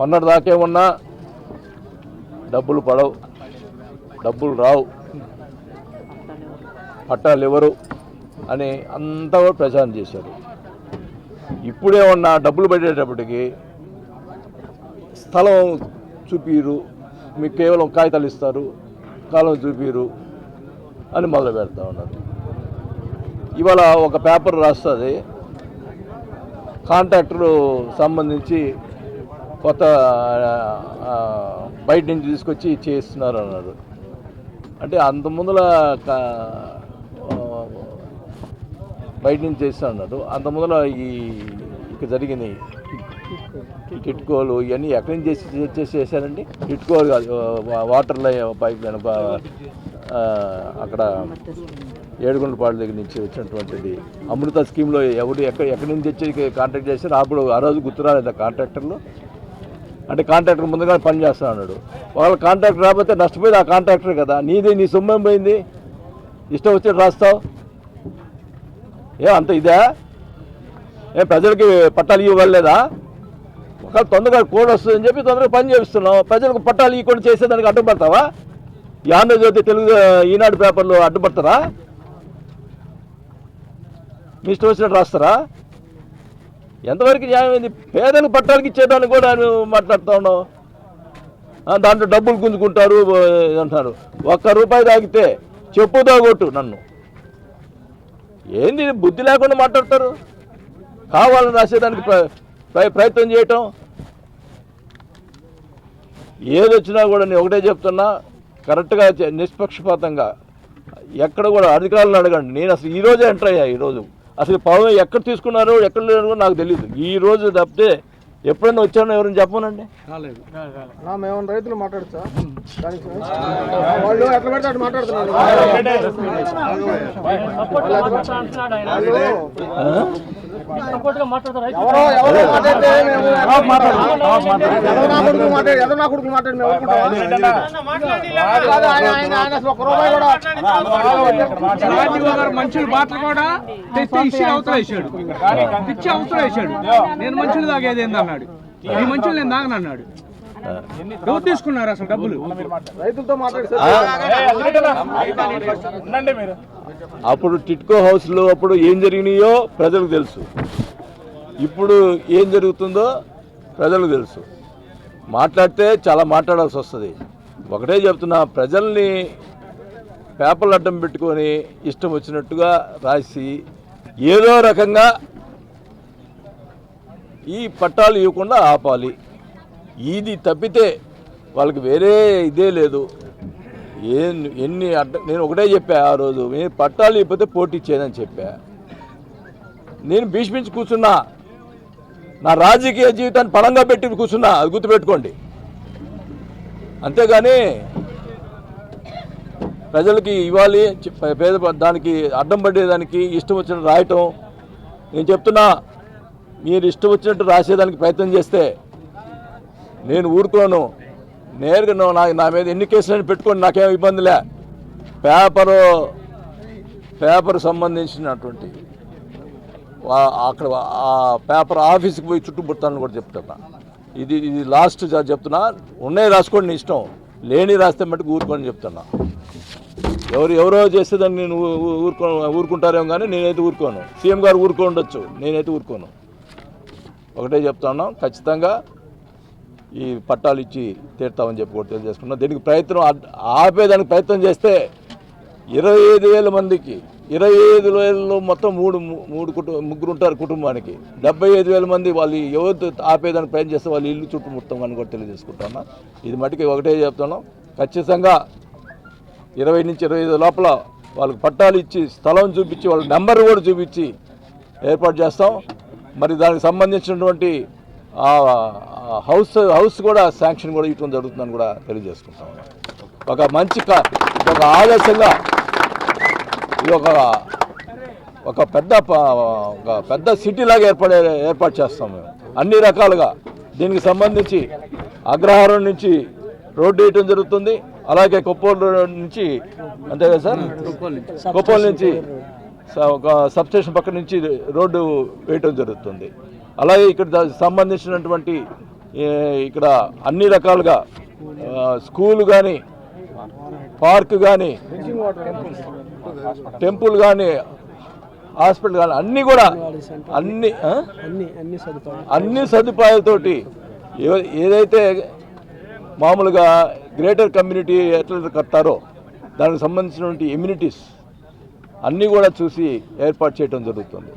మొన్నటి దాకేమన్నా డబ్బులు పడవు. డబ్బులు రావు. పట్టాలు ఎవరు అని అంతా కూడా ప్రచారం చేశారు. ఇప్పుడే ఉన్న డబ్బులు పడేటప్పటికి స్థలం చూపిరు. మీకు కేవలం కాగితాలు ఇస్తారు. కాలం చూపిరు అని మొదలు పెడతా ఉన్నారు. ఇవాళ ఒక పేపర్ రాస్తుంది. కాంట్రాక్టర్ సంబంధించి కొత్త బయట నుంచి తీసుకొచ్చి చేస్తున్నారు అన్నారు అంటే అంత ముందుల బయట నుంచి చేస్తాను అన్నారు అంత ముందుల ఈ ఇక జరిగినాయి ఈ కిట్కోలు ఇవన్నీ ఎక్కడి నుంచి చేసి చేసి చేశారండి కిట్కోలు కాదు వాటర్ లైన్ పైప్ లైన్ అక్కడ ఏడుగుండపాడు దగ్గర నుంచి వచ్చినటువంటిది. అమృత స్కీమ్లో ఎవరు ఎక్కడ ఎక్కడి నుంచి వచ్చి కాంటాక్ట్ చేశారు అప్పుడు ఆ రోజు గుర్తురాలేదు కాంట్రాక్టర్లు. అంటే కాంట్రాక్టర్ ముందుగా పని చేస్తా అన్నాడు. వాళ్ళ కాంట్రాక్టర్ రాకపోతే నష్టపోయేది ఆ కాంట్రాక్టర్ కదా. నీది నీ సొమ్మేం పోయింది? ఇష్టం వచ్చి రాస్తావు. ఏ అంత ఇదే? ఏ ప్రజలకి పట్టాలు ఇవ్వలేదా? ఒకవేళ తొందరగా కోడ్ వస్తుందని చెప్పి తొందరగా పని చేపిస్తున్నావు. ప్రజలకు పట్టాలు ఇవ్వకుండా చేసేదానికి అడ్డుపడతావా? ఈ ఆంధ్రజ్యోతి తెలుగు ఈనాడు పేపర్లో అడ్డుపడతారా? మీ ఇష్టం వచ్చినట్టు రాస్తారా? ఎంతవరకు న్యాయమైంది? పేదలకు పట్టాలకి ఇచ్చేదాన్ని కూడా మాట్లాడుతూ ఉన్నావు. దాంట్లో డబ్బులు గుంజుకుంటారు అంటారు. ఒక్క రూపాయి తాగితే చెప్పు కొట్టు నన్ను. ఏంది బుద్ధి లేకుండా మాట్లాడతారు. కావాలని రాసేదానికి ప్ర- ప్ర- ప్రయత్నం చేయటం. ఏదొచ్చినా కూడా నేను ఒకటే చెప్తున్నా కరెక్ట్గా నిష్పక్షపాతంగా ఎక్కడ కూడా అధికారులను అడగండి. నేను అసలు ఈ రోజే ఎంటర్ అయ్యా ఈరోజు అసలు పవన్ ఎక్కడ తీసుకున్నారో ఎక్కడ లేరో నాకు తెలియదు ఈ రోజు తప్పితే ఎప్పుడైనా వచ్చానో ఎవరైనా చెప్పమనండి నా మేము రైతులు మాట్లాడచ్చా దానికి వాళ్ళు ఎట్లా పడితే అటు మాట్లాడుతున్నారు ఎవరో ఎవరో మాట్లాడితే మేము ఎదో నా కొడుకు మాట్లాడి ఎదో నా కొడుకు మాట్లాడి మేము ఒప్పుకుంటామా? కాదు, ఆయన- ఆయన- ఆయన అసలు ఒక్క రూపాయి కూడా రాజీవ్ గారు మంచులు బాటలు కూడా తెచ్చి ఇచ్చి అవతల వేసాడు ఇచ్చి అవతల వేసాడు నేను మంచులు తాగేది ఏంది అన్నాడు ఈ మంచులు నేను తాగను అన్నాడు ఎవరు తీసుకున్నారు అసలు డబ్బులు? రైతులతో మాట్లాడి అప్పుడు టిట్కో హౌస్లో అప్పుడు ఏం జరిగినాయో ప్రజలకు తెలుసు. ఇప్పుడు ఏం జరుగుతుందో ప్రజలకు తెలుసు. మాట్లాడితే చాలా మాట్లాడాల్సి వస్తుంది. ఒకటే చెప్తున్నా ప్రజల్ని పేపర్లు అడ్డం పెట్టుకొని ఇష్టం వచ్చినట్టుగా రాసి ఏదో రకంగా ఈ పట్టాలు ఇవ్వకుండా ఆపాలి. ఇది తప్పితే వాళ్ళకి వేరే ఇదే లేదు. ఏ ఎన్ని అడ్డ నేను ఒకటే చెప్పా ఆ రోజు నేను పట్టాలు ఇవ్వకపోతే పోటీ చేయదని చెప్పా. నేను భీష్మించి కూర్చున్నా. నా రాజకీయ జీవితాన్ని పడంగా పెట్టి కూర్చున్నా అది గుర్తుపెట్టుకోండి. అంతేగాని ప్రజలకి ఇవ్వాలి పేద దానికి అడ్డం పడేదానికి ఇష్టం వచ్చినట్టు రాయటం. నేను చెప్తున్నా మీరు ఇష్టం వచ్చినట్టు రాసేదానికి ప్రయత్నం చేస్తే నేను ఊరుకోను. నేరుగా నువ్వు నా నా మీద ఎన్ని కేసులని పెట్టుకొని నాకేం ఇబ్బందిలే పేపరు పేపర్ సంబంధించినటువంటి వా- అక్కడ ఆ పేపర్ ఆఫీస్కి పోయి చుట్టుముడతానని కూడా చెప్తున్నా. ఇది ఇది లాస్ట్ చెప్తున్నా. ఉన్నాయి రాసుకోండి నీ ఇష్టం. లేని రాస్తే మట్టుకు ఊరుకోని చెప్తున్నా. ఎవరు ఎవరో చేసేదాన్ని నేను ఊరుకో ఊరుకుంటారేమో కానీ నేనైతే ఊరుకోను. సీఎం గారు ఊరుకో ఉండొచ్చు. నేనైతే ఊరుకోను. ఒకటే చెప్తాను ఖచ్చితంగా ఈ పట్టాలు ఇచ్చి తీర్తామని చెప్పి కూడా తెలియజేసుకున్నాం. దీనికి ప్రయత్నం ఆపేదానికి ప్రయత్నం చేస్తే ఇరవై ఐదు వేల మందికి ఇరవై ఐదు వేలలో మొత్తం మూడు మూడు కుటుంబ ముగ్గురు ఉంటారు కుటుంబానికి. డెబ్బై ఐదు వేల మంది వాళ్ళు ఎవరు ఆపేదానికి ప్రయత్నం చేస్తే వాళ్ళు ఇల్లు చుట్టుముడతాం అని కూడా తెలియజేసుకుంటున్నా. ఇది మటుకి ఒకటే చెప్తున్నాం. ఖచ్చితంగా ఇరవై నుంచి ఇరవై ఐదు లోపల వాళ్ళకి పట్టాలు ఇచ్చి స్థలం చూపించి వాళ్ళ నెంబర్ కూడా చూపించి ఏర్పాటు చేస్తాం. మరి దానికి సంబంధించినటువంటి హౌస్ హౌస్ కూడా శాంక్షన్ కూడా ఇవ్వడం జరుగుతుందని కూడా తెలియజేసుకుంటాం. ఒక మంచి ఒక ఆదర్శంగా ఇది ఒక ఒక పెద్ద ఒక పెద్ద సిటీ లాగా ఏర్పడే ఏర్పాటు చేస్తాం మేము. అన్ని రకాలుగా దీనికి సంబంధించి అగ్రహారం నుంచి రోడ్డు వేయటం జరుగుతుంది. అలాగే కొప్పోలు నుంచి అంతే కదా సార్? కొప్పోలు నుంచి. ఒక సబ్స్టేషన్ పక్క నుంచి రోడ్డు వేయటం జరుగుతుంది. అలాగే ఇక్కడ సంబంధించినటువంటి ఇక్కడ అన్ని రకాలుగా స్కూల్ కానీ పార్క్ కానీ టెంపుల్ కానీ హాస్పిటల్ కానీ అన్నీ కూడా అన్ని అన్ని సదుపాయాలతోటి ఏ- ఏదైతే మామూలుగా గ్రేటర్ కమ్యూనిటీ ఎట్లయితే కట్టారో దానికి సంబంధించినటువంటి ఇమ్యూనిటీస్ అన్నీ కూడా చూసి ఏర్పాటు చేయడం జరుగుతుంది.